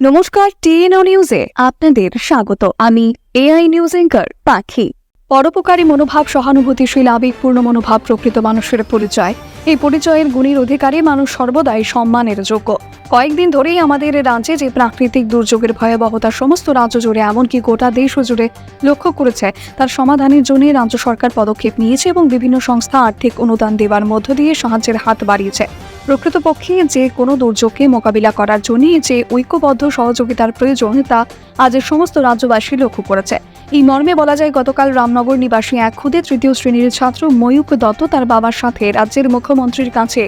নমস্কার, টিএনও নিউজে আপনাদের স্বাগত। আমি এআই নিউজ এঙ্কার পাখি। পরোপকারী মনোভাব, সহানুভূতিশীল, আবেগপূর্ণ মনোভাব, প্রকৃত মানুষের পরিচয়। এই পরিচয়ের গুণীর অধিকারী মানুষ সর্বদাই সম্মানের যোগ্য। কয়েকদিন ধরেই আমাদের রাজ্যে যে প্রাকৃতিক দুর্যোগের ভয়াবহতা, সমস্ত রাজ্য জুড়ে, এমনকি গোটা দেশ জুড়ে লক্ষ্য করেছে, তার সমাধানের জন্য রাজ্য সরকার পদক্ষেপ নিয়েছে এবং বিভিন্ন সংস্থা আর্থিক অনুদান দেওয়ার মধ্য দিয়ে সাহায্যের হাত বাড়িয়েছে। প্রকৃতপক্ষে যে কোনো দুর্যোগকে মোকাবিলা করার জন্য যে ঐক্যবদ্ধ সহযোগিতার প্রয়োজন, তা আজের সমস্ত রাজ্যবাসী লক্ষ্য করেছে। এই মর্মে বলা যায়, গতকাল রামনগর নিবাসী এক খুদে তৃতীয় শ্রেণির ছাত্র ময়ূক দত্ত তার বাবার সাথে রাজ্যের মুখ্যমন্ত্রীর কাছে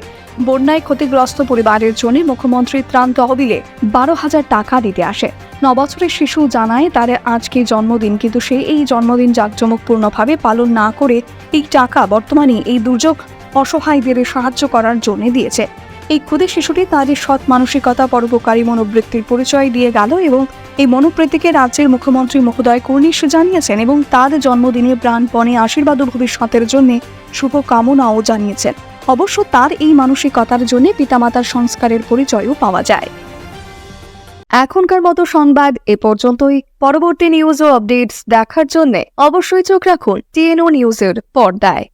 বন্যায় ক্ষতিগ্রস্ত পরিবারের জন্য মুখ্যমন্ত্রী ত্রাণ তহবিলে বারো হাজার টাকা দিতে আসে। নবছরের শিশু জানায়, তার আজকে জন্মদিন, কিন্তু সে এই জন্মদিন জাঁকজমকপূর্ণভাবে পালন না করে এই টাকা বর্তমানে এই দুর্যোগ অসহায়দের সাহায্য করার জন্য দিয়েছে। এই ক্ষুদে শিশুটি তার সৎ মানসিকতা, পরোপকারী মনোবৃত্তির পরিচয় দিয়ে গেল এবং এই মনোবৃত্তিকে রাজ্যের মুখ্যমন্ত্রী মহোদয় কর্নিশ জানিয়েছেন এবং তার জন্মদিনে প্রাণপণে আশীর্বাদ ভবিষ্যতের জন্য শুভকামনাও জানিয়েছেন। অবশ্য তার এই মানসিকতার জন্য পিতামাতার সংস্কারের পরিচয়ও পাওয়া যায়। এখনকার মতো সংবাদ এ পর্যন্তই। পরবর্তী নিউজ ও আপডেটস দেখার জন্য অবশ্যই চোখ রাখুন টিএনও নিউজের পর্দায়।